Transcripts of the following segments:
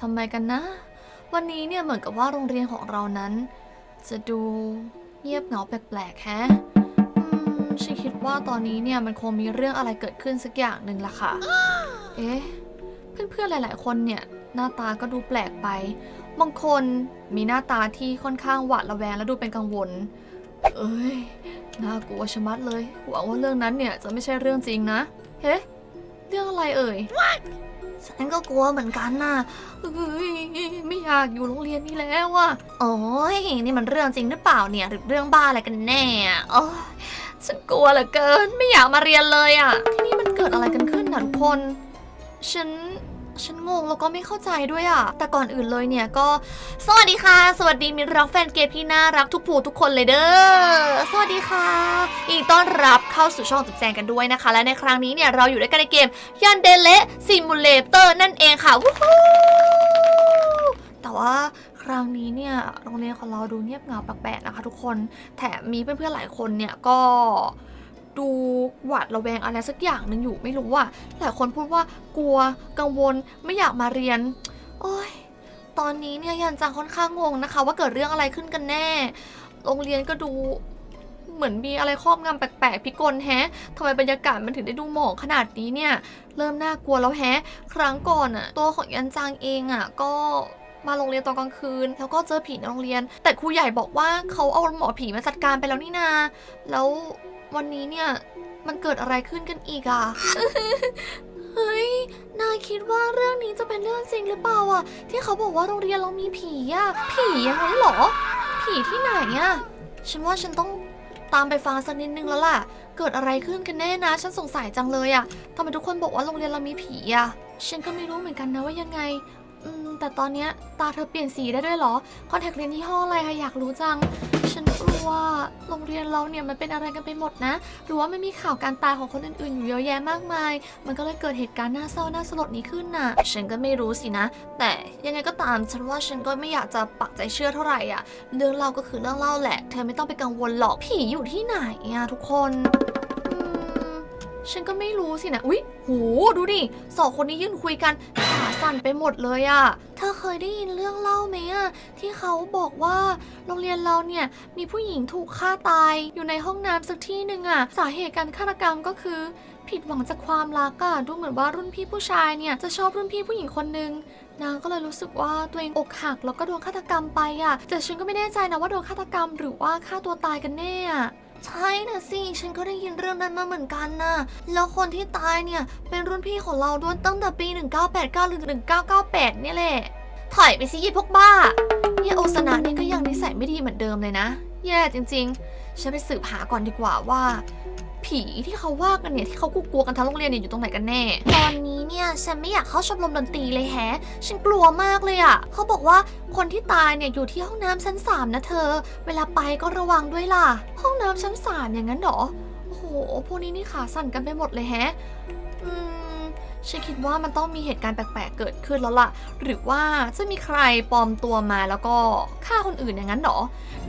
ทำไมกันนะ วันนี้เนี่ยเหมือนกับว่าโรงเรียนของเรานั้น จะดูเงียบเหงาแปลกๆแฮะอืมฉันคิดว่าตอนนี้เนี่ยมันคงมีเรื่องอะไรเกิดขึ้นสักอย่างหนึ่งละค่ะ เอ๊ะ เพื่อนๆหลายๆ คนเนี่ยหน้าตาก็ดูแปลกไป บางคนมีหน้าตาที่ค่อนข้างหวาดระแวงและดูเป็นกังวล เอ้ย น่ากลัวชะมัดเลย หวังว่าเรื่องนั้นเนี่ยจะไม่ใช่เรื่องจริงนะ เฮ้ เรื่องอะไรเอ่ย ฉันก็กลัวเหมือนกันน่ะเอ้ยไม่อยากอยู่โรงเรียนนี้แล้วอะโอ้ยนี่มันเรื่องจริงหรือเปล่าเนี่ยหรือเรื่องบ้าอะไรกันแน่อะโอ้ยฉันกลัวเหลือเกิน ไม่อยากมาเรียนเลยอะที่นี่มันเกิดอะไรกันขึ้นน่ะทุกคน ฉัน ฉันงงแล้วก็ไม่เข้าใจด้วยอะแต่ก่อนอื่นเลยเนี่ยก็ สวัสดีค่ะ สวัสดีมิรรักแฟนเกมที่น่ารักทุกผู้ทุกคนเลยเด้อ สวัสดีค่ะยินดีต้อนรับเข้าสู่ช่องจุดแจงกันด้วยนะคะ และในครั้งนี้เนี่ยเราอยู่ด้วยกันในเกมยันเดเลซิมูเลเตอร์นั่นเองค่ะวู้ฮู้แต่ว่าครั้งนี้เนี่ยโรงเรียนของเราดูเงียบเหงาแปลกๆนะคะ ทุกคน แถมมีเพื่อนๆหลายคนเนี่ยก็ ดูหวาดระแวงอะไรสักอย่างหนึ่งอยู่ไม่รู้ว่าหลายคนพูดว่ากลัวกังวลไม่อยากมาเรียน โอ้ยตอนนี้เนี่ยยันจังค่อนข้างงงนะคะ ว่าเกิดเรื่องอะไรขึ้นกันแน่ โรงเรียนก็ดูเหมือนมีอะไรครอบงำแปลกๆพิกลแฮะทำไมบรรยากาศมันถึงได้ดูหมองขนาดนี้เนี่ย เริ่มน่ากลัวแล้วแฮะ ครั้งก่อนอะตัวของยันจังเองอะก็มาโรงเรียนตอนกลางคืน แล้วก็เจอผีในโรงเรียน แต่ครูใหญ่บอกว่าเขาเอาหมอผีมาจัดการไปแล้วนี่นา แล้ว วันนี้เนี่ย มันเกิดอะไรขึ้นกันอีกอะเฮ้ย นายคิดว่าเรื่องนี้จะเป็นเรื่องจริงหรือเปล่าอะที่เขาบอกว่าโรงเรียนเรามีผีอะผีอย่างนั้นหรอ ผีที่ไหนอะฉันว่าฉันต้องตามไปฟังสักนิดนึงแล้วล่ะ เกิดอะไรขึ้นกันแน่นะ ฉันสงสัยจังเลยอะทำไมทุกคนบอกว่าโรงเรียนเรามีผีอะฉันก็ไม่รู้เหมือนกันนะว่ายังไง อืม แต่ตอนเนี้ยตาเธอเปลี่ยนสีได้ด้วยเหรอ คอนแทคเลนส์ยี่ห้ออะไรคะอยากรู้จัง ฉันกลัวโรงเรียนเราเนี่ยมันเป็นอะไรกันไปหมดนะ หรือว่าไม่มีข่าวการตายของคนอื่นๆอยู่เยอะแยะมากมาย มันก็เลยเกิดเหตุการณ์น่าเศร้าน่าสลดนี้ขึ้นน่ะ ฉันก็ไม่รู้สินะ แต่ยังไงก็ตามฉันว่าฉันก็ไม่อยากจะปักใจเชื่อเท่าไหร่อะ เรื่องเล่าก็คือเรื่องเล่าแหละ เธอไม่ต้องไปกังวลหรอกผีอยู่ที่ไหนอะทุกคน ฉันก็ไม่รู้สินะ อุ๊ยโหดูดิสองคนนี้ยืนคุยกันขาสั่นไปหมดเลยอะ เธอเคยได้ยินเรื่องเล่าไหมอะที่เขาบอกว่าโรงเรียนเราเนี่ยมีผู้หญิงถูกฆ่าตายอยู่ในห้องน้ำสักที่หนึ่งอะสาเหตุการฆาตกรรมก็คือ ผิดหวังจากความรักอะดูเหมือนว่ารุ่นพี่ผู้ชายเนี่ยจะชอบรุ่นพี่ผู้หญิงคนหนึ่งนางก็เลยรู้สึกว่าตัวเองอกหักแล้วก็โดนฆาตกรรมไปอะแต่ฉันก็ไม่แน่ใจนะว่าโดนฆาตกรรมหรือว่าฆ่าตัวตายกันแน่อะ ใช่นะสิ ฉันก็ได้ยินเรื่องนั้นมาเหมือนกันนะ แล้วคนที่ตายเนี่ย เป็นรุ่นพี่ของเราด้วยตั้งแต่ปี 1989 หรือ 1998 เนี่ยแหละ ถอยไปสิยี่พวกบ้าเนี่ยโอสนะเนี่ยก็ยังนิสัยไม่ดีเหมือนเดิมเลยนะ แย่จริงๆ ฉันไปสืบหาก่อนดีกว่าว่า ผีที่เขาว่ากันเนี่ยที่เขากลัวๆกันทั้งโรงเรียนเนี่ยอยู่ตรงไหนกันแน่ ตอนนี้เนี่ยฉันไม่อยากเข้าชมรมดนตรีเลยแฮะ ฉันกลัวมากเลยอะ่ะ เขาบอกว่าคนที่ตายเนี่ยอยู่ที่ห้องน้ำชั้นสามนะเธอ เวลาไปก็ระวังด้วยล่ะ ห้องน้ำชั้นสามอย่างนั้นเหรอ โอ้โห พวกนี้นี่ขาสั่นกันไปหมดเลยแฮะ อืม ฉันคิดว่ามันต้องมีเหตุการณ์แปลกๆเกิดขึ้นแล้วล่ะ หรือว่าจะมีใครปลอมตัวมาแล้วก็ฆ่าคนอื่นอย่างนั้นเหรอ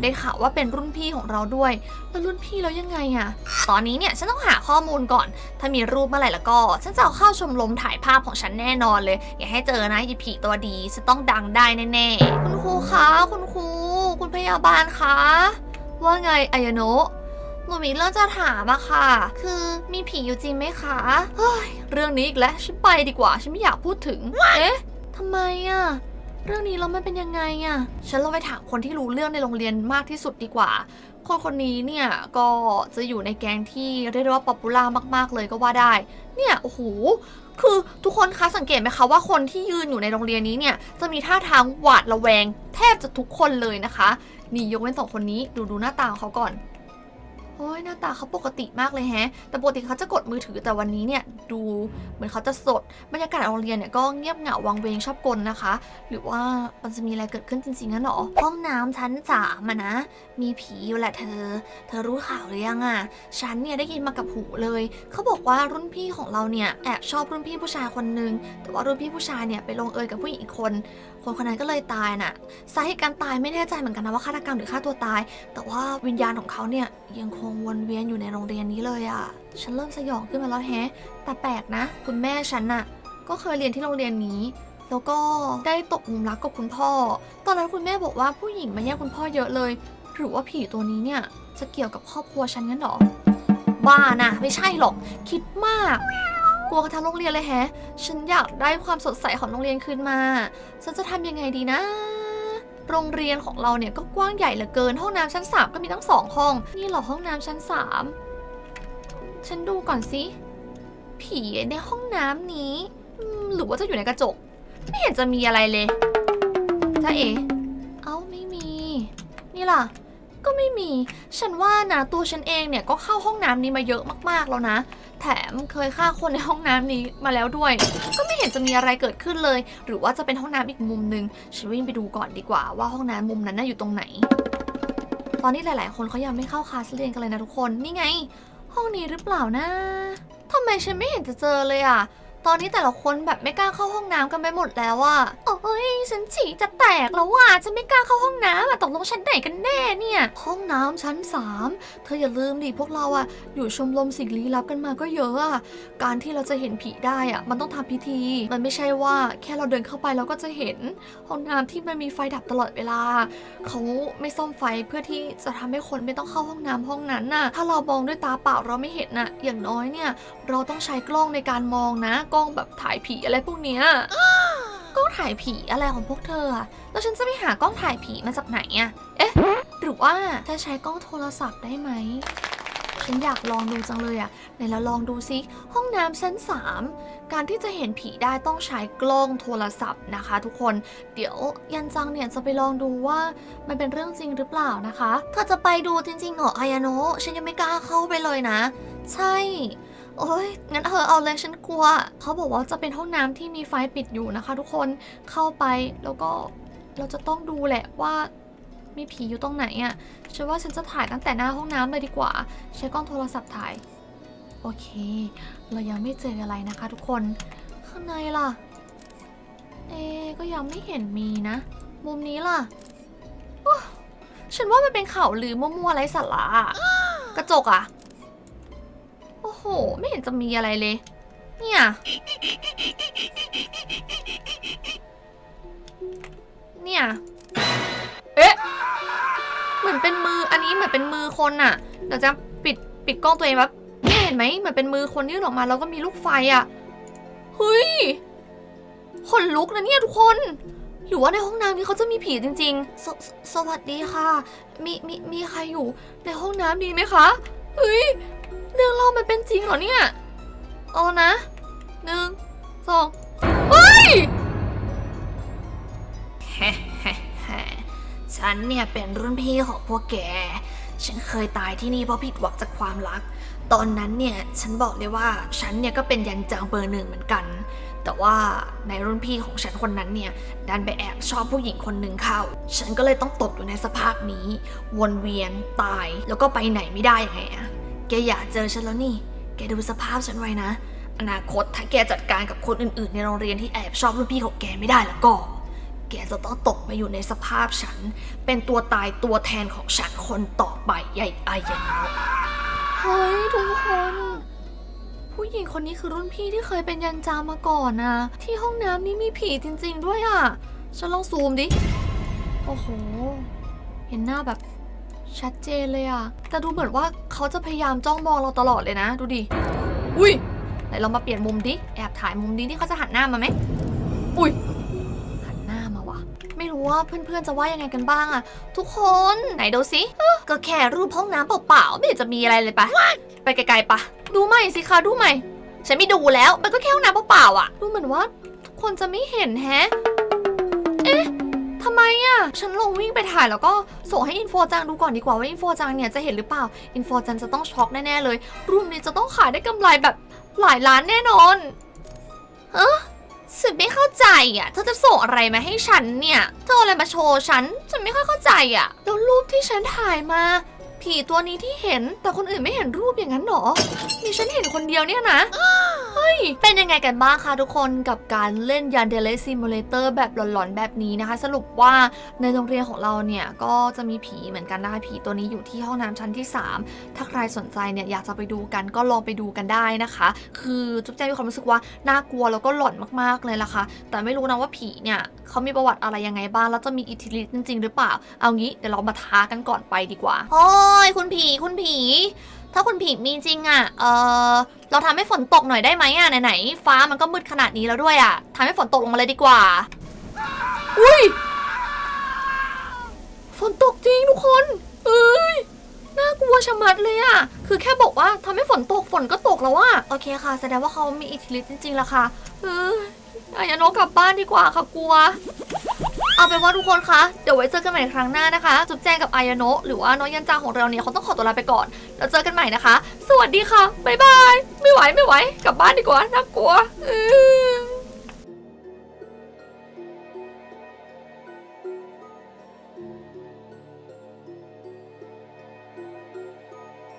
ได้ข่าวว่าเป็นรุ่นพี่ของเราด้วย แล้วรุ่นพี่แล้วยังไงอะตอนนี้เนี่ยฉันต้องหาข้อมูลก่อน ถ้ามีรูปเมื่อไหร่แล้วก็ ฉันจะเอาเข้าชมรมถ่ายภาพของฉันแน่นอนเลย อย่าให้เจอนะยีผีตัวดีจะต้องดังได้แน่ๆ คุณครูคะ คุณครู คุณพยาบาลคะ ว่าไงอายโนะ หนูมีเรื่องจะถามอะค่ะ คือมีผีอยู่จริงไหมคะเฮ้ยเรื่องนี้อีกแล้วฉันไปดีกว่า ฉันไม่อยากพูดถึง เอ๊ะทำไมอะเรื่องนี้แล้วมันเป็นยังไงอะฉันลองไปถามคนที่รู้เรื่องในโรงเรียนมากที่สุดดีกว่า คนคนนี้เนี่ยก็จะอยู่ในแก๊งที่เรียกได้ว่าป๊อปปูล่ามากๆเลยก็ว่าได้ เนี่ยโอ้โหคือทุกคนคะสังเกตไหมคะว่าคนที่ยืนอยู่ในโรงเรียนนี้เนี่ยจะมีท่าทางหวาดระแวง แทบจะทุกคนเลยนะคะนี่ยกเว้นสองคนนี้ดูดูหน้าตาของเขาก่อน โอ้ยหน้าตาเขาปกติมากเลยแฮะ แต่ปกติเขาจะกดมือถือแต่วันนี้เนี่ยดูเหมือนเขาจะสด บรรยากาศโรงเรียนเนี่ยก็เงียบเหงาวังเวงชอบกลนะคะ หรือว่ามันจะมีอะไรเกิดขึ้นจริงๆงั้นหรอ ห้องน้ำชั้นสามอะนะ มีผีอยู่แหละเธอ เธอรู้ข่าวหรือยังอะฉันเนี่ยได้ยินมากับหูเลย เขาบอกว่ารุ่นพี่ของเราเนี่ยแอบชอบรุ่นพี่ผู้ชายคนนึง แต่ว่ารุ่นพี่ผู้ชายเนี่ยไปลงเอยกับผู้หญิงอีกคน คนคนนั้นก็เลยตายน่ะ สาเหตุการตายไม่แน่ใจเหมือนกันนะว่าฆาตกรรมหรือฆ่าตัวตาย แต่ว่าวิญญาณของเขาเนี่ยยังคงวนเวียนอยู่ในโรงเรียนนี้เลยอะ่ะ ฉันเริ่มสยองขึ้นมาแล้วแฮะ แต่แปลกนะ คุณแม่ฉันน่ะ ก็เคยเรียนที่โรงเรียนนี้ แล้วก็ได้ตกหลุมรักกับคุณพ่อ ตอนนั้นคุณแม่บอกว่าผู้หญิงมาแย่งคุณพ่อเยอะเลย หรือว่าผีตัวนี้เนี่ยจะเกี่ยวกับครอบครัวฉันงั้นหรอ บ้านะไม่ใช่หรอก คิดมาก กลัวกันทั้งโรงเรียนเลยแฮะ ฉันอยากได้ความสดใสของโรงเรียนคืนมา ฉันจะทำยังไงดีนะ โรงเรียนของเราเนี่ยก็กว้างใหญ่เหลือเกิน ห้องน้ำชั้น 3 ก็มีตั้งสองห้อง นี่เหรอห้องน้ำชั้น 3 ฉันดูก่อนสิผีในห้องน้ำนี้หรือว่าจะอยู่ในกระจก ไม่เห็นจะมีอะไรเลยจ้าเอ๋เอ้าไม่มี นี่ล่ะ ก็ไม่มี ฉันว่านะตัวฉันเองเนี่ยก็เข้าห้องน้ำนี้มาเยอะมากๆแล้วนะ แถมเคยฆ่าคนในห้องน้ำนี้มาแล้วด้วย ก็ไม่เห็นจะมีอะไรเกิดขึ้นเลย หรือว่าจะเป็นห้องน้ำอีกมุมหนึ่งฉันวิ่งไปดูก่อนดีกว่าว่าห้องน้ำมุมนั้นน่ะอยู่ตรงไหน ตอนนี้หลาย ๆ คนเขายังไม่เข้าคลาสเรียนกันเลยนะทุกคน นี่ไง ห้องนี้หรือเปล่านะทำไมฉันไม่เห็นจะเจอเลยอะ ตอนนี้แต่ละคนแบบไม่กล้าเข้าห้องน้ำกันไปหมดแล้วอะโอ้ยฉันฉี่จะแตกแล้วว่ะฉันไม่กล้าเข้าห้องน้ำอะตกลงชั้นไหนกันแน่เนี่ย ห้องน้ำชั้นสามเธออย่าลืมดิพวกเราอะอยู่ชมรมสิ่งลี้ลับกันมาก็เยอะอะการที่เราจะเห็นผีได้อะมันต้องทำพิธี มันไม่ใช่ว่าแค่เราเดินเข้าไปเราก็จะเห็น ห้องน้ำที่มันมีไฟดับตลอดเวลา เขาไม่ซ่อมไฟเพื่อที่จะทำให้คนไม่ต้องเข้าห้องน้ำห้องนั้นน่ะถ้าเรามองด้วยตาเปล่าเราไม่เห็นน่ะอย่างน้อยเนี่ยเราต้องใช้กล้องในการมองนะกล้องแบบถ่ายผีอะไรพวกเนี้ยกล้องถ่ายผีอะไรของพวกเธออะแล้วฉันจะไปหากล้องถ่ายผีมาจากไหนอะเอ๊ะ หรือว่าจะใช้กล้องโทรศัพท์ได้ไหมฉันอยากลองดูจังเลยอะไหนเราลองดูซิ ห้องน้ำชั้น 3 การที่จะเห็นผีได้ต้องใช้กล้องโทรศัพท์นะคะ ทุกคน เดี๋ยวยันจังเนี่ยจะไปลองดูว่ามันเป็นเรื่องจริงหรือเปล่านะคะ เธอจะไปดูจริงๆเหรออายาโนะฉันยังไม่กล้าเข้าไปเลยนะ ใช่ โอ้ยงั้นเธอเอาเลยฉันกลัว เขาบอกว่าจะเป็นห้องน้ำที่มีไฟปิดอยู่นะคะ ทุกคนเข้าไปแล้วก็เราจะต้องดูแหละว่ามีผีอยู่ตรงไหนอะ่ะฉันว่าฉันจะถ่ายตั้งแต่หน้าห้องน้ำเลยดีกว่า ใช้กล้องโทรศัพท์ถ่าย โอเค เรายังไม่เจออะไรนะคะ ทุกคน ข้างในล่ะ เอก็ยังไม่เห็นมีนะ มุมนี้ล่ะฉันว่ามันเป็นข่าวลือมั่วๆไรสาระอะกระจกอะ ไม่เห็นจะมีอะไรเลย เนี่ย เนี่ย เอ๊ะ เหมือนเป็นมือ อันนี้เหมือนเป็นมือคนอะเดี๋ยวจะปิดปิดกล้องตัวเองแบบเนี่ยเห็นไหมเหมือนเป็นมือคนยื่นออกมาแล้วก็มีลูกไฟอะเฮ้ยขนลุกนะเนี่ยทุกคน หรือว่าในห้องน้ำนี้เขาจะมีผีจริงๆสสสวัสดีค่ะ มีมีมีใครอยู่ในห้องน้ำดีไหมคะ เฮ้ยเรื่องเล่ามันเป็นจริงเหรอเนี่ยเอานะหนึ่งสองเฮ้ย ฉันเนี่ยเป็นรุ่นพี่ของพวกแก ฉันเคยตายที่นี่เพราะผิดหวังจากความรัก ตอนนั้นเนี่ย ฉันบอกเลยว่า ฉันเนี่ยก็เป็นยันจางเบอร์หนึ่งเหมือนกัน แต่ว่าในรุ่นพี่ของฉันคนนั้นเนี่ย ดันไปแอบชอบผู้หญิงคนหนึ่งเข้า ฉันก็เลยต้องตกอยู่ในสภาพนี้ วนเวียนตาย แล้วก็ไปไหนไม่ได้ยังไงอะแกอยากเจอฉันแล้วนี่ แกดูสภาพฉันไว้นะ อนาคตถ้าแกจัดการกับคนอื่น ๆ ในโรงเรียนที่แอบชอบรุ่นพี่ของแกไม่ได้แล้วก็ แกจะต้องตกมาอยู่ในสภาพฉัน เป็นตัวตายตัวแทนของฉันคนต่อไปใหญ่อายนะเฮ้ยทุกคน ผู้หญิงคนนี้คือรุ่นพี่ที่เคยเป็นยันจามาก่อนนะที่ห้องน้ำนี้มีผีจริง ๆ ด้วยอะ ฉันลองซูมดิ โอ้โห เห็นหน้าแบบชัดเจนเลยอะ แต่ดูเหมือนว่าเขาจะพยายามจ้องมองเราตลอดเลยนะ ดูดิ อุ้ยไหนเรามาเปลี่ยนมุมดิ แอบถ่ายมุมนี้ที่เขาจะหันหน้ามาไหมอุ้ย ไม่รู้ว่าเพื่อนๆจะว่ายังไงกันบ้างอะทุกคนไหนดูสิเอ้อก็แค่รูปห้องน้ำเปล่าๆไม่เห็นจะมีอะไรเลยปะไปไกลๆปะดูใหม่สิคะดูใหม่ ฉันไม่ดูแล้วมันก็แค่ห้องน้ำเปล่าๆอะดูเหมือนว่าทุกคนจะไม่เห็นแฮะ เอ๊ะทำไมอะฉันลงวิ่งไปถ่ายแล้วก็ส่งให้อินโฟจังดูก่อนดีกว่าว่าอินโฟจังเนี่ยจะเห็นหรือเปล่าอินโฟจังจะต้องช็อกแน่ๆเลยรูปนี้จะต้องขายได้กำไรแบบหลายล้านแน่นอนเออ ฉันไม่เข้าใจอะ เธอจะส่งอะไรมาให้ฉันเนี่ย เธอเอาอะไรมาโชว์ฉัน ฉันไม่ค่อยเข้าใจอะ แล้วรูปที่ฉันถ่ายมา ผีตัวนี้ที่เห็น แต่คนอื่นไม่เห็นรูปอย่างนั้นหรอ มีฉันเห็นคนเดียวเนี่ยนะ เฮ้ย เป็นยังไงกันบ้างคะทุกคนกับการเล่นยันเดเลซิมูเลเตอร์แบบหลอนๆ แบบนี้นะคะ สรุปว่าในโรงเรียนของเราเนี่ย ก็จะมีผีเหมือนกันนะคะ ผีตัวนี้อยู่ที่ห้องน้ำชั้นที่ 3 ถ้าใครสนใจเนี่ยอยากจะไปดูกันก็ลองไปดูกันได้นะคะ คือจุ๊บแจงมีความรู้สึกว่าน่ากลัวแล้วก็หลอนมากๆเลยล่ะค่ะ แต่ไม่รู้นะว่าผีเนี่ยเขามีประวัติอะไรยังไงบ้างแล้วจะมีอิทธิฤทธิ์จริง ๆ หรือเปล่า เอางี้เดี๋ยวเรามาท้ากันก่อนไปดีกว่าโอ้ยคุณผีคุณผี ถ้าคุณผีมีจริงอะ่ะ เออเราทำให้ฝนตกหน่อยได้ไหมอะ่ะไหนๆฟ้ามันก็มืดขนาดนี้แล้วด้วยอะ่ะทำให้ฝนตกลงมาเลยดีกว่า อุ้ย ฝนตกจริงทุกคน เอ้ย น่ากลัวชะมัดเลยอะ่ะ คือแค่บอกว่าทำให้ฝนตกฝนก็ตกแล้วอะโอเคค่ะ แสดงว่าเขามีอิทธิฤทธิ์จริงๆแล้วค่ะ เอออายาโนะกลับบ้านดีกว่าค่ะกลัว เอาเป็นว่าทุกคนคะ เดี๋ยวไว้เจอกันใหม่ในครั้งหน้านะคะ จุ๊บแจงกับอายาโนะหรือว่าน้องยันจางของเราเนี่ยเขาต้องขอตัวลาไปก่อน แล้วเจอกันใหม่นะคะ สวัสดีค่ะ บ๊ายบาย ไม่ไหวไม่ไหว กลับบ้านดีกว่า น่ากลัวออ